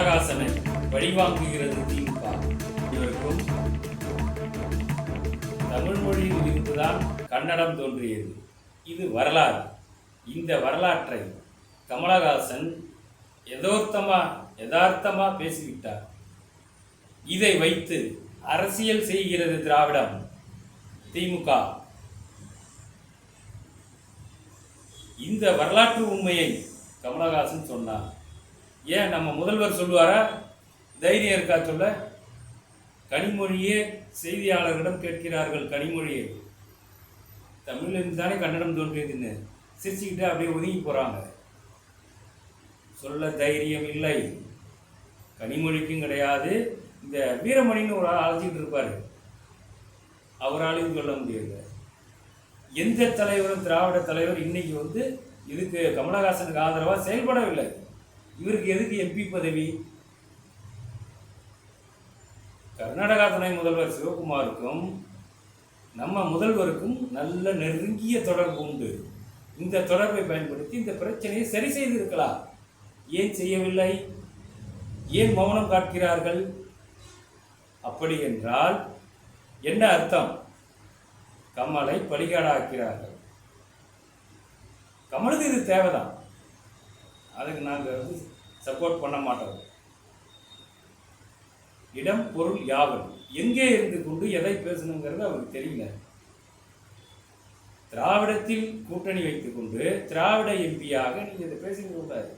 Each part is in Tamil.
பழிவாங்குகிறது திமுக இவருக்கும் தமிழ் மொழியில் இருந்துதான் கன்னடம் தோன்றியது. இது வரலாறு. இந்த வரலாற்றை கமலஹாசன் யதோர்த்தமா யதார்த்தமா பேசிவிட்டார். இதை வைத்து அரசியல் செய்கிறது திராவிடம் திமுக. இந்த வரலாற்று உண்மையை கமலஹாசன் சொன்னார். ஏன் நம்ம முதல்வர் சொல்லுவாரா? தைரியம் இருக்கா சொல்ல? கனிமொழியே செய்தியாளர்களிடம் கேட்கிறார்கள் கனிமொழியே. தமிழிலிருந்து தானே கன்னடம் தோன்றியதுன்னு சிரிச்சுக்கிட்டு அப்படியே ஒதுங்கி போகிறாங்க சொல்ல தைரியம் இல்லை. கனிமொழிக்கும் கிடையாது. இந்த வீரமணின்னு ஒரு ஆள் அழைச்சிக்கிட்டு இருப்பார். அவராலையும் சொல்ல முடியல. எந்த தலைவரும் திராவிட தலைவர் இன்னைக்கு வந்து இதுக்கு கமலஹாசனுக்கு ஆதரவாக செயல்படவில்லை. இவருக்கு எதுக்கு எம்பி பதவி? கர்நாடகா துணை முதல்வர் சிவகுமாருக்கும் நம்ம முதல்வருக்கும் நல்ல நெருங்கிய தொடர்பு உண்டு. இந்த தொடர்பை பயன்படுத்தி இந்த பிரச்சனையை சரி செய்திருக்கலாம். ஏன் செய்யவில்லை? ஏன் மௌனம் காக்கிறார்கள் அப்படி என்றால் என்ன அர்த்தம்? கமலை பலிகாடாக்கிறார்கள். கமலுக்கு இது தேவைதான். அதுக்கு நாங்கள் வந்து சப்போர்ட் பண்ண மாட்டோம். இடம் பொருள் யாவல் எங்கே இருந்து கொண்டு எதை பேசணுங்கிறது அவருக்கு தெரியல. திராவிடத்தில் கூட்டணி வைத்துக்கொண்டு திராவிட எம்பியாக நீங்கள் இதை பேசிக்க கூடாது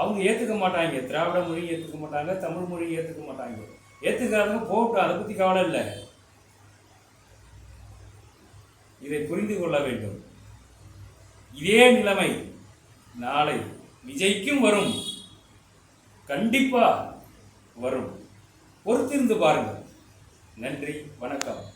அவங்க ஏற்றுக்க மாட்டாங்க. திராவிட மொழி ஏற்றுக்க மாட்டாங்க தமிழ் மொழி ஏற்றுக்க மாட்டாங்க. ஏற்றுக்காதவங்க போகட்டும் அதை பற்றி கவலை இல்லை. இதை புரிந்து கொள்ள வேண்டும். இதே நிலைமை நாளை விஜய்க்கும் வரும். கண்டிப்பாக வரும். பொறுத்திருந்து பாருங்கள். நன்றி வணக்கம்.